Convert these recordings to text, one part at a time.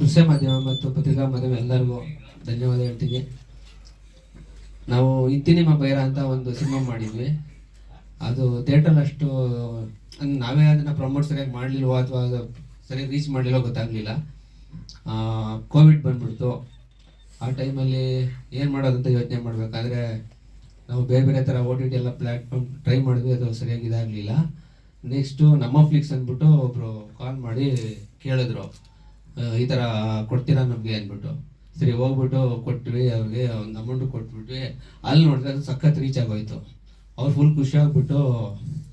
ದೃಶ್ಯ ಮಾಧ್ಯಮ ಮತ್ತು ಪತ್ರಿಕಾ ಮಾಧ್ಯಮ ಎಲ್ಲರಿಗೂ ಧನ್ಯವಾದ ಹೇಳ್ತೀನಿ. ನಾವು ಇತ್ತಿನಿಮ ಬೈರ ಅಂತ ಒಂದು ಸಿನಿಮಾ ಮಾಡಿದ್ವಿ. ಅದು ಥಿಯೇಟರ್ ಅಷ್ಟು ನಾವೇ ಅದನ್ನ ಪ್ರಮೋಟ್ ಸರಿಯಾಗಿ ಮಾಡಲಿಲ್ವೋ ಅಥವಾ ಸರಿಯಾಗಿ ರೀಚ್ ಮಾಡಲಿಲ್ಲೋ ಗೊತ್ತಾಗಲಿಲ್ಲ. ಕೋವಿಡ್ ಬಂದ್ಬಿಡ್ತು. ಆ ಟೈಮಲ್ಲಿ ಏನು ಮಾಡೋದಂತ ಯೋಚನೆ ಮಾಡಬೇಕಾದ್ರೆ ನಾವು ಬೇರೆ ಬೇರೆ ಥರ ಓ ಟಿ ಟಿ ಎಲ್ಲ ಪ್ಲ್ಯಾಟ್ಫಾರ್ಮ್ ಟ್ರೈ ಮಾಡಿದ್ವಿ, ಅದು ಸರಿಯಾಗಿ ಇದಾಗಲಿಲ್ಲ. ನೆಕ್ಸ್ಟು ನಮ್ಮ ಫ್ಲಿಕ್ಸ್ ಅಂದ್ಬಿಟ್ಟು ಒಬ್ಬರು ಕಾಲ್ ಮಾಡಿ ಕೇಳಿದ್ರು. ಈ ಥರ ಕೊಡ್ತೀರಾ ನಮಗೆ ಅಂದ್ಬಿಟ್ಟು. ಸರಿ, ಹೋಗ್ಬಿಟ್ಟು ಕೊಟ್ವಿ, ಅವ್ರಿಗೆ ಒಂದು ಅಮೌಂಟ್ ಕೊಟ್ಬಿಟ್ವಿ. ಅಲ್ಲಿ ನೋಡಿದ್ರೆ ಅದು ಸಖತ್ ರೀಚ್ ಆಗೋಯ್ತು. ಅವ್ರು ಫುಲ್ ಖುಷಿ ಆಗ್ಬಿಟ್ಟು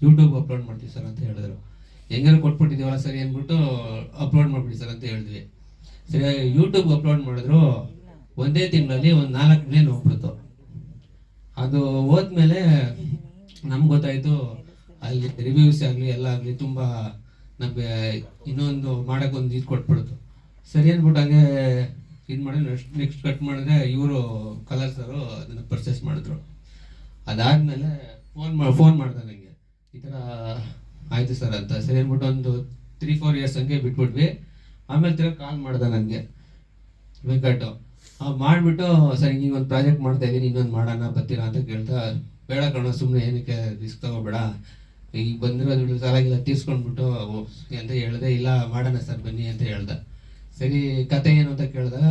ಯೂಟ್ಯೂಬ್ ಅಪ್ಲೋಡ್ ಮಾಡ್ತೀವಿ ಸರ್ ಅಂತ ಹೇಳಿದ್ರು. ಹೆಂಗಾರು ಕೊಟ್ಬಿಟ್ಟಿದ್ದೀವಲ್ಲ ಸರಿ ಅಂದ್ಬಿಟ್ಟು ಅಪ್ಲೋಡ್ ಮಾಡ್ಬಿಡಿ ಸರ್ ಅಂತ ಹೇಳಿದ್ವಿ. ಸರಿ ಯೂಟ್ಯೂಬ್ ಅಪ್ಲೋಡ್ ಮಾಡಿದ್ರು. ಒಂದೇ ತಿಂಗಳಲ್ಲಿ ಒಂದು ನಾಲ್ಕು ಮಿಲಿಯನ್ ಹೋಗ್ಬಿಡ್ತು. ಅದು ಹೋದ್ಮೇಲೆ ನಮ್ಗೆ ಗೊತ್ತಾಯ್ತು, ಅಲ್ಲಿ ರಿವ್ಯೂಸ್ ಆಗಲಿ, ಎಲ್ಲ ಆಗಲಿ ತುಂಬ ನಮಗೆ ಇನ್ನೊಂದು ಮಾಡೋಕ್ಕೊಂದು ಇದು ಕೊಟ್ಬಿಡ್ತು. ಸರಿ ಅಂದ್ಬಿಟ್ಟು ಹಂಗೆ ಇದು ಮಾಡಿ ನೆಕ್ಸ್ಟ್ ನೆಕ್ಸ್ಟ್ ಕಟ್ ಮಾಡಿದ್ರೆ ಇವರು ಕಲರ್ಸರು ಅದನ್ನು ಪರ್ಚೇಸ್ ಮಾಡಿದ್ರು. ಅದಾದಮೇಲೆ ಫೋನ್ ಮಾ ಫೋನ್ ಮಾಡಿದೆ ನನಗೆ ಈ ಥರ ಆಯಿತು ಸರ್ ಅಂತ. ಸರಿ ಅಂದ್ಬಿಟ್ಟು ಒಂದು ತ್ರೀ ಫೋರ್ ಇಯರ್ಸ್ ಹಂಗೆ ಬಿಟ್ಬಿಟ್ವಿ. ಆಮೇಲೆ ತಿರ್ಗಿ ಕಾಲ್ ಮಾಡಿದೆ ನನಗೆ ವೆಂಕಟು. ಮಾಡಿಬಿಟ್ಟು ಸರ್, ಹಿಂಗೆ ಒಂದು ಪ್ರಾಜೆಕ್ಟ್ ಮಾಡ್ತಾ ಇದ್ದೀನಿ ಇನ್ನೊಂದು ಮಾಡೋಣ, ಬರ್ತೀರಾ ಅಂತ ಕೇಳ್ತಾ, ಬೇಡ ಕಣೋ ಸುಮ್ಮನೆ ಏನಕ್ಕೆ ರಿಸ್ಕ್ ತಗೋಬೇಡ. ಈಗ ಬಂದಿರೋದು ಸಾಲಾಗಿಲ್ಲ, ತೀರ್ಸ್ಕೊಂಡ್ಬಿಟ್ಟು ಅಂತ ಹೇಳಿದೆ, ಇಲ್ಲ ಮಾಡೋಣ ಸರ್, ಬನ್ನಿ ಅಂತ ಹೇಳ್ದೆ. ಸರಿ, ಕತೆ ಏನು ಅಂತ ಕೇಳಿದಾಗ,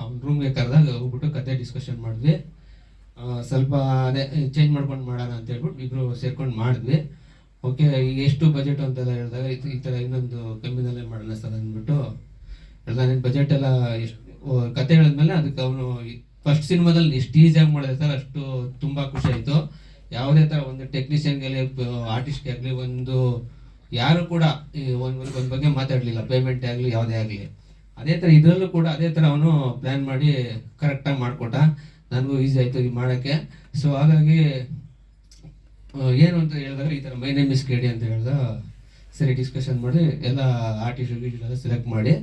ಅವ್ನ ರೂಮ್ಗೆ ಕರೆದಾಗ ಹೋಗ್ಬಿಟ್ಟು ಕತೆ ಡಿಸ್ಕಷನ್ ಮಾಡಿದ್ವಿ. ಸ್ವಲ್ಪ ಅದೇ ಚೇಂಜ್ ಮಾಡ್ಕೊಂಡು ಮಾಡೋಣ ಅಂತ ಹೇಳ್ಬಿಟ್ಟು ಇಬ್ಬರು ಸೇರ್ಕೊಂಡು ಮಾಡಿದ್ವಿ. ಓಕೆ ಈಗ ಎಷ್ಟು ಬಜೆಟ್ ಅಂತೆಲ್ಲ ಹೇಳಿದಾಗ ಇದು ಈ ಥರ ಇನ್ನೊಂದು ಕಮ್ಮಿನಲ್ಲೇ ಮಾಡೋಣ ಸರ್ ಅಂದ್ಬಿಟ್ಟು ಹೇಳ್ದ ನಿನ್ನ ಬಜೆಟ್ ಎಲ್ಲ ಎಷ್ಟು ಕತೆ ಹೇಳಿದ್ಮೇಲೆ ಅದಕ್ಕೆ ಅವನು ಫಸ್ಟ್ ಸಿನಿಮಾದಲ್ಲಿ ಎಷ್ಟು ಈಸಿಯಾಗಿ ಮಾಡಿದೆ ಸರ್, ಅಷ್ಟು ತುಂಬ ಖುಷಿ ಆಯಿತು. ಯಾವುದೇ ಥರ ಒಂದು ಟೆಕ್ನಿಷಿಯನ್ಗೆ ಆಗಲಿ ಆರ್ಟಿಸ್ಟ್ಗೆ ಆಗಲಿ, ಒಂದು ಯಾರು ಕೂಡ ಒಂದು ಒಂದು ಬಗ್ಗೆ ಮಾತಾಡಲಿಲ್ಲ. ಪೇಮೆಂಟ್ ಆಗಲಿ, ಯಾವುದೇ ಆಗಲಿ. ಅದೇ ಥರ ಇದರಲ್ಲೂ ಕೂಡ ಅದೇ ಥರ ಅವನು ಪ್ಲ್ಯಾನ್ ಮಾಡಿ ಕರೆಕ್ಟಾಗಿ ಮಾಡಿಕೊಟ್ಟ. ನನಗೂ ಈಸಿ ಆಯಿತು ಇದು ಮಾಡೋಕ್ಕೆ. ಸೊ ಹಾಗಾಗಿ ಏನು ಅಂತ ಹೇಳಿದಾಗ ಈ ಥರ ಮೈ ನೇಮ್ ಇಸ್ ಅಂತ ಹೇಳ್ದ ಸರಿ ಡಿಸ್ಕಷನ್ ಮಾಡಿ ಎಲ್ಲ ಆರ್ಟಿಸ್ಟ್ ಎಲ್ಲ ಸೆಲೆಕ್ಟ್ ಮಾಡಿ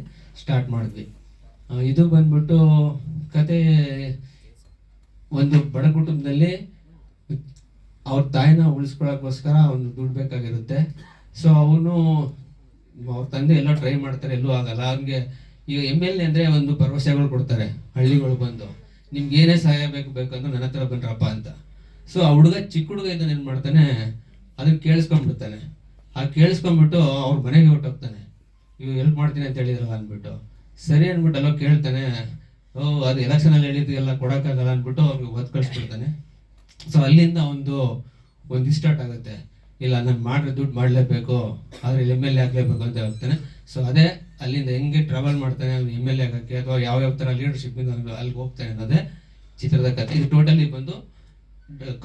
ಸ್ಟಾರ್ಟ್ ಮಾಡಿದ್ವಿ. ಇದು ಬಂದ್ಬಿಟ್ಟು ಕತೆ ಒಂದು ಬಡ ಕುಟುಂಬದಲ್ಲಿ ಅವ್ರ ತಾಯಿನ ಉಳಿಸ್ಕೊಳಕ್ಕೋಸ್ಕರ ಒಂದು ದುಡ್ಡು ಬೇಕಾಗಿರುತ್ತೆ. ಸೊ ಅವನು, ಅವ್ರ ತಂದೆ ಎಲ್ಲ ಟ್ರೈ ಮಾಡ್ತಾರೆ, ಎಲ್ಲೂ ಆಗಲ್ಲ. ಅವ್ನಿಗೆ ಈಗ ಎಂ ಎಲ್ ಎ ಅಂದರೆ ಒಂದು ಭರವಸೆಗಳು ಕೊಡ್ತಾರೆ, ಹಳ್ಳಿಗಳು ಬಂದು. ನಿಮ್ಗೆ ಏನೇ ಸಹಾಯ ಬೇಕು ಬೇಕಂದ್ರೆ ನನ್ನ ಹತ್ರ ಬನ್ರಪ್ಪ ಅಂತ. ಸೊ ಆ ಹುಡುಗ ಚಿಕ್ಕ ಹುಡುಗ ಇದ್ದ ಏನು ಮಾಡ್ತಾನೆ, ಅದನ್ನ ಕೇಳಿಸ್ಕೊಂಡ್ಬಿಡ್ತಾನೆ. ಆ ಕೇಳಿಸ್ಕೊಂಡ್ಬಿಟ್ಟು ಅವ್ರ ಮನೆಗೆ ಹೊಟ್ಟೋಗ್ತಾನೆ ಇವ್ ಹೆಲ್ಪ್ ಮಾಡ್ತೀನಿ ಅಂತ ಹೇಳಿದ್ರಲ್ಲ ಅಂದ್ಬಿಟ್ಟು. ಸರಿ ಅಂದ್ಬಿಟ್ಟು ಅಲ್ಲೋ ಕೇಳ್ತಾನೆ, ಓ, ಅದು ಎಲೆಕ್ಷನಲ್ಲಿ ಹೇಳಿದ್ದು ಎಲ್ಲ ಕೊಡೋಕ್ಕಾಗಲ್ಲ ಅಂದ್ಬಿಟ್ಟು ಅವ್ರಿಗೆ ಒದ್ ಕಳಿಸ್ಬಿಡ್ತಾನೆ. ಸೊ ಅಲ್ಲಿಂದ ಒಂದು ಒಂದು ಸ್ಟಾರ್ಟ್ ಆಗುತ್ತೆ. ಇಲ್ಲ, ನಾನು ಮಾಡ್ರೆ ದುಡ್ಡು ಮಾಡಲೇಬೇಕು, ಆದರೆ ಎಂ ಎಲ್ ಎ ಆಗಲೇಬೇಕು ಅಂತ ಹೋಗ್ತಾನೆ ಸೊ ಅದೇ ಅಲ್ಲಿಂದ ಹೆಂಗೆ ಟ್ರಾವೆಲ್ ಮಾಡ್ತಾನೆ ಎಂ ಎಲ್ ಎ ಆಗೋಕ್ಕೆ, ಅಥವಾ ಯಾವ್ಯಾವ ಥರ ಲೀಡರ್ಶಿಪ್ ಅಲ್ಲಿಗೆ ಹೋಗ್ತಾನೆ ಅನ್ನೋದೇ ಚಿತ್ರದ ಕಥೆ ಇದು ಟೋಟಲಿ ಬಂದು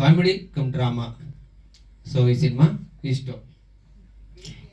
ಕಾಮಿಡಿ ಕಮ್ ಡ್ರಾಮಾ ಸೊ ಈ ಸಿನಿಮಾ ಇಷ್ಟು.